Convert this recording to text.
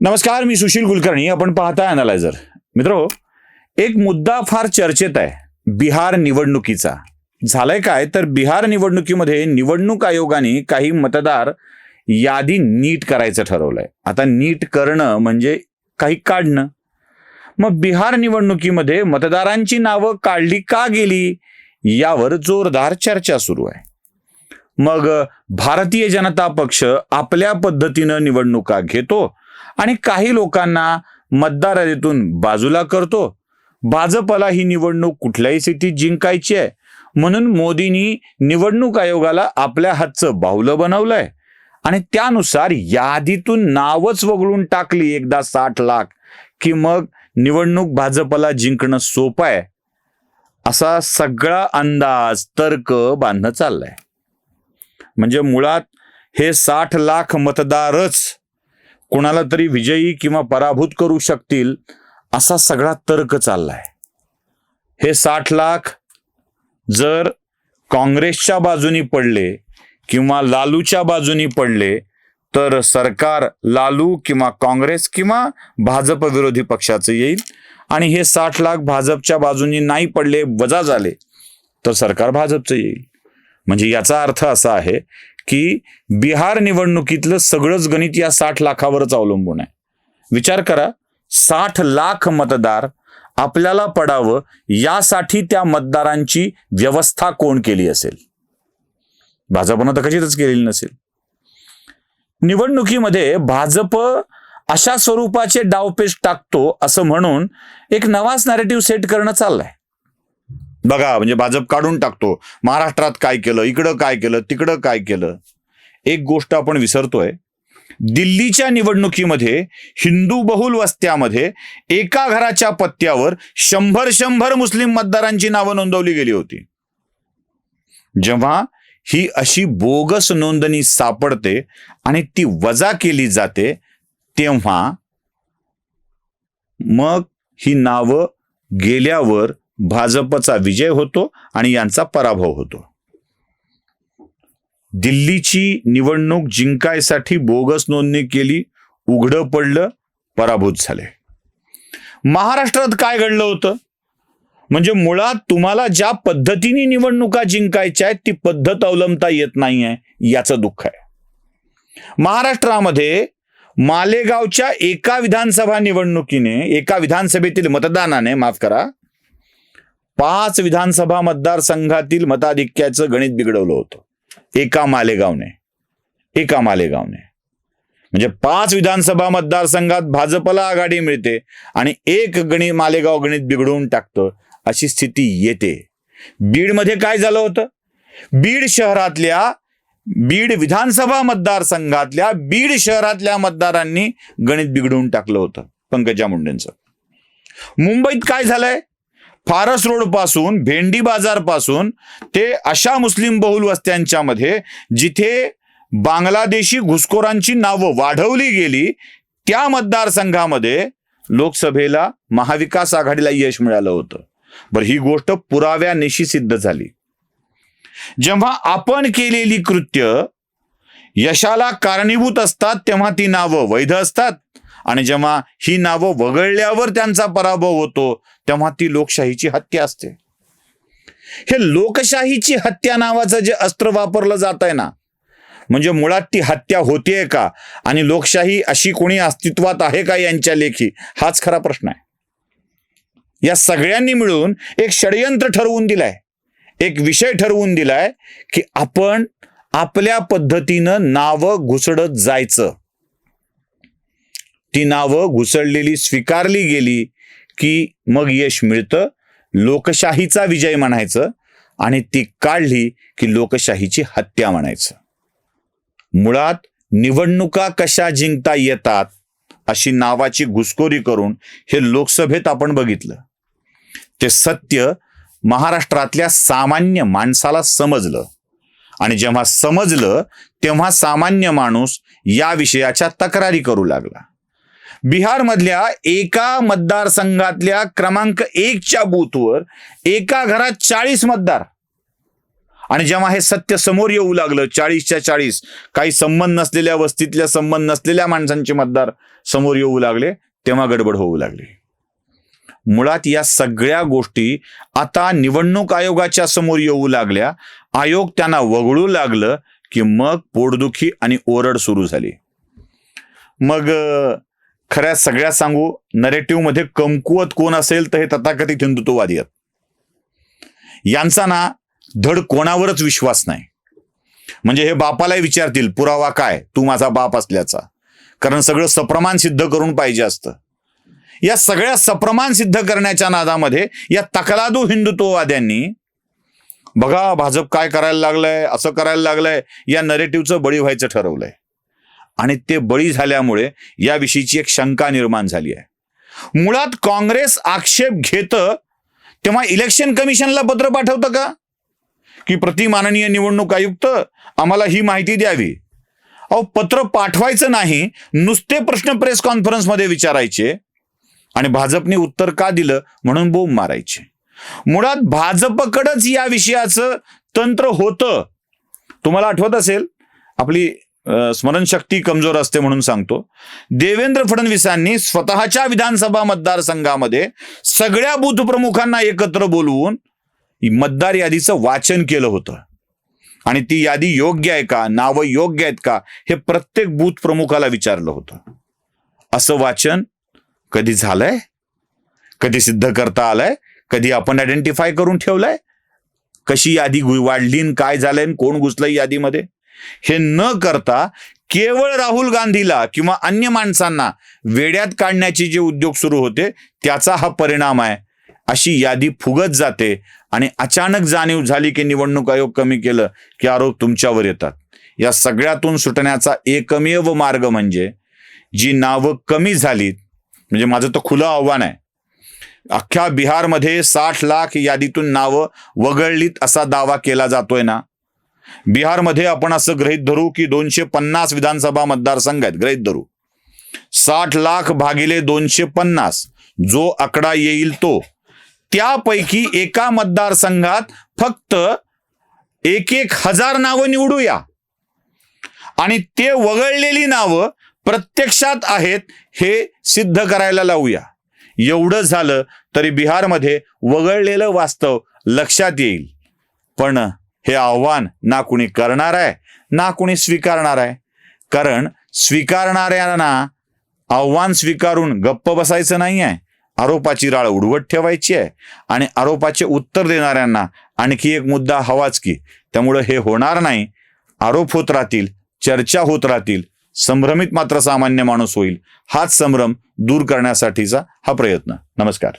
नमस्कार मी सुशील कुलकर्णी. आपण पाहताय अनालायझर मित्र एक मुद्दा फार चर्चेत आहे. बिहार निवडणुकीचा. झालंय काय? तर बिहार निवडणुकीमध्ये निवडणूक आयोगाने काही मतदार यादी नीट करायचं ठरवलंय. आता नीट करणं म्हणजे काही काढणं. मग बिहार निवडणुकीमध्ये मतदारांची नावं काढली का गेली? यावर जोरदार चर्चा सुरू आहे. मग भारतीय जनता पक्ष आपल्या पद्धतीनं निवडणुका घेतो आणि काही लोकांना मतदार बाजूला करतो. भाजपला ही निवडणूक कुठल्याही स्थितीत जिंकायची आहे. म्हणून मोदींनी निवडणूक आयोगाला आपल्या हातचं बाहुलं बनवलंय. आणि त्यानुसार यादीतून नावच वगळून टाकली एकदा साठ लाख की मग निवडणूक भाजपला जिंकणं सोपं आहे. असा सगळा अंदाज तर्क बांधणं चाललाय. म्हणजे मुळात हे साठ लाख मतदारच कोणाला तरी विजयी किंवा पराभूत करू शकतील असा सगळा तर्क चाललाय. हे साठ लाख जर काँग्रेसच्या बाजूनी पडले किंवा लालूच्या बाजूनी पडले तर सरकार लालू किंवा काँग्रेस किंवा भाजप विरोधी पक्षाचं येईल. आणि हे साठ लाख भाजपच्या बाजूनी नाही पडले वजा झाले तर सरकार भाजपचं येईल. म्हणजे याचा अर्थ असा आहे की बिहार निवडणुकीतलं सगळंच गणित या साठ लाखावरच अवलंबून आहे. विचार करा साठ लाख मतदार आपल्याला पडावं यासाठी त्या मतदारांची व्यवस्था कोण केली असेल? भाजपनं तर कशीच केलेली नसेल. निवडणुकीमध्ये भाजप अशा स्वरूपाचे डावपेच टाकतो असं म्हणून एक नवाच नॅरेटिव्ह सेट करणं चाललंय. बघा म्हणजे भाजप काढून टाकतो. महाराष्ट्रात काय केलं इकडं काय केलं तिकडं काय केलं? एक गोष्ट आपण विसरतोय. दिल्लीच्या निवडणुकीमध्ये हिंदू बहुल वस्त्यामध्ये एका घराच्या पत्त्यावर शंभर शंभर मुस्लिम मतदारांची नावं नोंदवली गेली होती. जेव्हा ही अशी बोगस नोंदणी सापडते आणि ती वजा केली जाते तेव्हा मग ही नावं गेल्यावर भाजपचा विजय होतो आणि यांचा पराभव होतो. दिल्लीची निवडणूक जिंकायसाठी बोगस नोंदणी केली उघडं पडलं पराभूत झाले. महाराष्ट्रात काय घडलं होतं? म्हणजे मुळात तुम्हाला ज्या पद्धतीने निवडणुका जिंकायच्या आहेत ती पद्धत अवलंबता येत नाहीये याचं दुःख आहे. महाराष्ट्रामध्ये मालेगावच्या एका विधानसभा निवडणुकीने एका विधानसभेतील मतदानाने माफ करा पाच विधानसभा मतदारसंघातील मताधिक्याचं गणित बिघडवलं होतं. एका मालेगावने. एका मालेगावने. म्हणजे पाच विधानसभा मतदारसंघात भाजपला आघाडी मिळते आणि एक गणित मालेगाव गणित बिघडवून टाकतं अशी स्थिती येते. बीडमध्ये काय झालं होतं? बीड शहरातल्या बीड विधानसभा मतदारसंघातल्या बीड शहरातल्या मतदारांनी गणित बिघडवून टाकलं होतं. पंकजा मुंडेंचं. मुंबईत काय झालंय? फारस रोडपासून भेंडी बाजारपासून ते अशा मुस्लिम बहुल वस्त्यांच्या मध्ये जिथे बांगलादेशी घुसखोरांची नावं वाढवली गेली त्या मतदारसंघामध्ये लोकसभेला महाविकास आघाडीला यश मिळालं होतं. बरं ही गोष्ट पुराव्यानिशी सिद्ध झाली. जेव्हा आपण केलेली कृत्य यशाला कारणीभूत असतात तेव्हा ती नावं वैध असतात. आणि जेव्हा ही नावं वगळल्यावर त्यांचा पराभव होतो तेव्हा ती लोकशाहीची हत्या असते. हे लोकशाहीची हत्या नावाचं जे अस्त्र वापरलं जात आहे ना म्हणजे मुळात ती हत्या होतीये का? आणि लोकशाही अशी कोणी अस्तित्वात आहे का यांच्या लेखी? हाच खरा प्रश्न आहे. या सगळ्यांनी मिळून एक षडयंत्र ठरवून दिलाय. एक विषय ठरवून दिलाय की आपण आपल्या पद्धतीनं नावं घुसडत जायचं. ती नावं घुसळलेली स्वीकारली गेली की मग यश मिळतं. लोकशाहीचा विजय म्हणायचं आणि ती काढली की लोकशाहीची हत्या म्हणायचं. मुळात निवडणुका कशा जिंकता येतात अशी नावाची घुसखोरी करून हे लोकसभेत आपण बघितलं. ते सत्य महाराष्ट्रातल्या सामान्य माणसाला समजलं. आणि जेव्हा समजलं तेव्हा सामान्य माणूस या विषयाच्या तक्रारी करू लागला. बिहारमधल्या एका मतदारसंघातल्या क्रमांक एकच्या बूथवर एका घरात चाळीस मतदार. आणि जेव्हा हे सत्य समोर येऊ लागलं चाळीसच्या चाळीस काही संबंध नसलेल्या वस्तीतल्या संबंध नसलेल्या माणसांचे मतदार समोर येऊ लागले तेव्हा गडबड होऊ लागली. मुळात या सगळ्या गोष्टी आता निवडणूक आयोगाच्या समोर येऊ लागल्या. आयोग त्यांना वगळू लागलं की मग पोटदुखी आणि ओरड सुरू झाली. मग खऱ्या सगळ्यात सांगू नरेटिव्हमध्ये कमकुवत कोण असेल तर हे तथाकथित हिंदुत्ववादी आहेत. यांचा ना धड कोणावरच विश्वास नाही. म्हणजे हे बापालाही विचारतील पुरावा काय? तू माझा बाप असल्याचा. कारण सगळं सप्रमाण सिद्ध करून पाहिजे असतं. या सगळ्या सप्रमाण सिद्ध करण्याच्या नादामध्ये या तकलादू हिंदुत्ववाद्यांनी बघा भाजप काय करायला लागलंय असं करायला लागलंय या नरेटिव्हचं बळी व्हायचं ठरवलंय. आणि ते बळी झाल्यामुळे याविषयीची एक शंका निर्माण झाली आहे. मुळात काँग्रेस आक्षेप घेतं तेव्हा इलेक्शन कमिशनला पत्र पाठवतं का? की प्रति माननीय निवडणूक आयुक्त आम्हाला ही माहिती द्यावी. अहो पत्र पाठवायचं नाही नुसते प्रश्न प्रेस कॉन्फरन्समध्ये विचारायचे आणि भाजपने उत्तर का दिलं म्हणून बोंब मारायचे. मुळात भाजपकडंच या विषयाचं तंत्र होतं. तुम्हाला आठवत असेल आपली स्मरणशक्ती कमजोर असते म्हणून सांगतो. देवेंद्र फडणवीसांनी स्वतःच्या विधानसभा मतदारसंघामध्ये सगळ्या बूथ प्रमुखांना एकत्र बोलवून मतदार यादीचं वाचन केलं होतं. आणि ती यादी योग्य आहे का? नावं योग्य आहेत का? हे प्रत्येक बूथ प्रमुखाला विचारलं होतं. असं वाचन कधी झालंय? कधी सिद्ध करता आलंय? कधी आपण आयडेंटिफाय करून ठेवलंय? कशी यादी वाढली काय झालंय? कोण घुसलंय यादीमध्ये? हे न करता केवळ राहुल गांधीला किंवा अन्य माणसांना वेड्यात काढण्याचे जे उद्योग सुरू होते त्याचा हा परिणाम आहे. अशी यादी फुगत जाते आणि अचानक जाणीव झाली की निवडणूक आयोग कमी केलं की आरोप तुमच्यावर येतात. या सगळ्यातून सुटण्याचा एकमेव मार्ग म्हणजे जी नावं कमी झालीत म्हणजे माझं तर खुलं आव्हान आहे. अख्ख्या बिहारमध्ये साठ लाख यादीतून नावं वगळलीत असा दावा केला जातोय ना. बिहारमध्ये आपण असं गृहीत धरू की दोनशे पन्नास विधानसभा मतदारसंघ आहेत. गृहीत धरू. साठ लाख भागिले दोनशे पन्नास जो आकडा येईल तो. त्यापैकी एका मतदारसंघात फक्त एक एक हजार नावं निवडूया. आणि ते वगळलेली नावं प्रत्यक्षात आहेत हे सिद्ध करायला लावूया. एवढं झालं तरी बिहारमध्ये वगळलेलं वास्तव लक्षात येईल. पण हे आव्हान ना कुणी करणार आहे ना कुणी स्वीकारणार आहे. कारण स्वीकारणाऱ्यांना आव्हान स्वीकारून गप्प बसायचं नाही आहे. आरोपाची राळ उडवत ठेवायची आहे आणि आरोपाचे उत्तर देणाऱ्यांना आणखी एक मुद्दा हवाच की त्यामुळं हे होणार नाही. आरोप होत राहतील चर्चा होत राहतील संभ्रमित मात्र सामान्य माणूस होईल. हाच संभ्रम दूर करण्यासाठीचा हा प्रयत्न. नमस्कार.